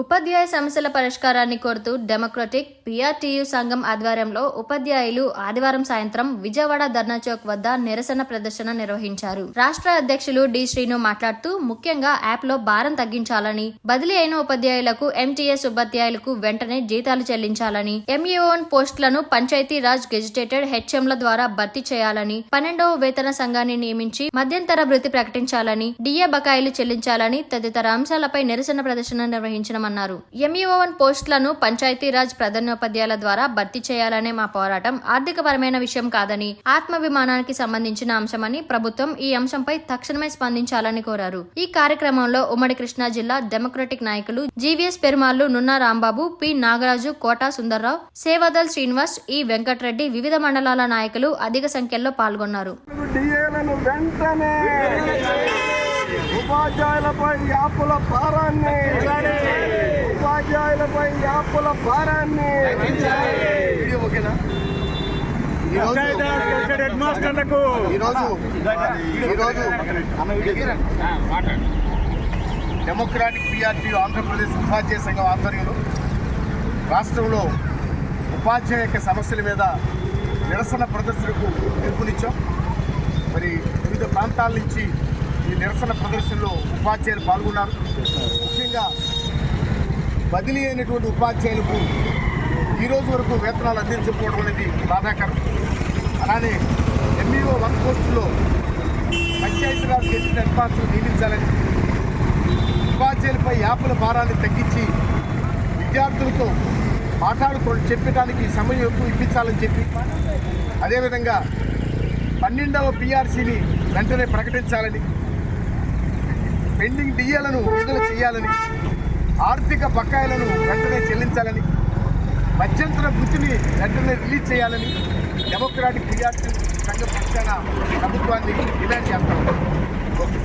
ఉపాధ్యాయ సమస్యల పరిష్కారాన్ని కోరుతూ డెమోక్రటిక్ పిఆర్టీయు సంఘం ఆధ్వర్యంలో ఉపాధ్యాయులు ఆదివారం సాయంత్రం విజయవాడ ధర్నా చౌక్ వద్ద నిరసన ప్రదర్శన నిర్వహించారు. రాష్ట్ర అధ్యక్షులు డి శ్రీను మాట్లాడుతూ ముఖ్యంగా యాప్లో భారం తగ్గించాలని బదిలీ అయిన ఉపాధ్యాయులకు ఎంటీఎస్ ఉపాధ్యాయులకు వెంటనే జీతాలు చెల్లించాలని ఎంఈఓన్ పోస్టులను పంచాయతీ రాజ్ గెజిటేటెడ్ హెచ్ఎంల ద్వారా భర్తీ చేయాలని పన్నెండవ వేతన సంఘాన్ని నియమించి మధ్యంతర వృత్తి ప్రకటించాలని డిఏ బకాయిలు చెల్లించాలని తదితర అంశాలపై నిరసన ప్రదర్శన నిర్వహించడమన్నారు ఎంఈఓన్ పోస్టులను పంచాయతీరాజ్ ప్రధానోపాధ్యాయుల ద్వారా భర్తీ చేయాలనే మా పోరాటం ఆర్థికపరమైన విషయం కాదని ఆత్మాభిమానానికి సంబంధించిన అంశమని ప్రభుత్వం ఈ అంశంపై తక్షణమే స్పందించాలని కోరారు. ఈ కార్యక్రమంలో ఉమ్మడి కృష్ణా జిల్లా డెమోక్రటిక్ నాయకులు GVS Perumallu Nunna Rambabu P. Nagaraju Kota Sundararao Sevadal Srinivas E Venkatareddy వివిధ మండలాల నాయకులు అధిక సంఖ్యలో పాల్గొన్నారు. ఉపాధ్యాయులపై యాపుల భారాన్ని ఉపాధ్యాయులపై యాప్ల భారాన్ని ఓకేనా మాస్టర్లకు ఈరోజు ఈరోజు డెమోక్రాటిక్ పిఆర్టీ ఆంధ్రప్రదేశ్ ఉపాధ్యాయ సంఘం ఆధ్వర్యంలో రాష్ట్రంలో ఉపాధ్యాయ యొక్క సమస్యల మీద నిరసన ప్రదర్శనకు పిలుపునిచ్చాం. మరి వివిధ ప్రాంతాల నుంచి ఈ నిరసన ప్రదర్శనలో ఉపాధ్యాయులు పాల్గొన్నారు. ముఖ్యంగా బదిలీ అయినటువంటి ఉపాధ్యాయులకు ఈ రోజు వరకు వేతనాలు అందించకపోవడం అనేది బాధాకరం. అలానే ఎంఈఓ వర్క్ పోస్టులో పంచాయతీరాజ్ చేసిన అడ్వాన్సులు నియమించాలని ఉపాధ్యాయులపై యాపుల భారాన్ని తగ్గించి విద్యార్థులతో మాట్లాడుకో చెప్పడానికి సమయం ఎక్కువ ఇప్పించాలని చెప్పి అదేవిధంగా పన్నెండవ పిఆర్సీని వెంటనే ప్రకటించాలని పెండింగ్ డిఏలను విడుదల చేయాలని ఆర్థిక బకాయిలను వెంటనే చెల్లించాలని మధ్యంతర వృత్తిని వెంటనే రిలీజ్ చేయాలని డెమోక్రాటిక్ పిఆర్సీ సంఘం పక్షాన ప్రభుత్వాన్ని డిమాండ్ చేస్తాం. ఓకే.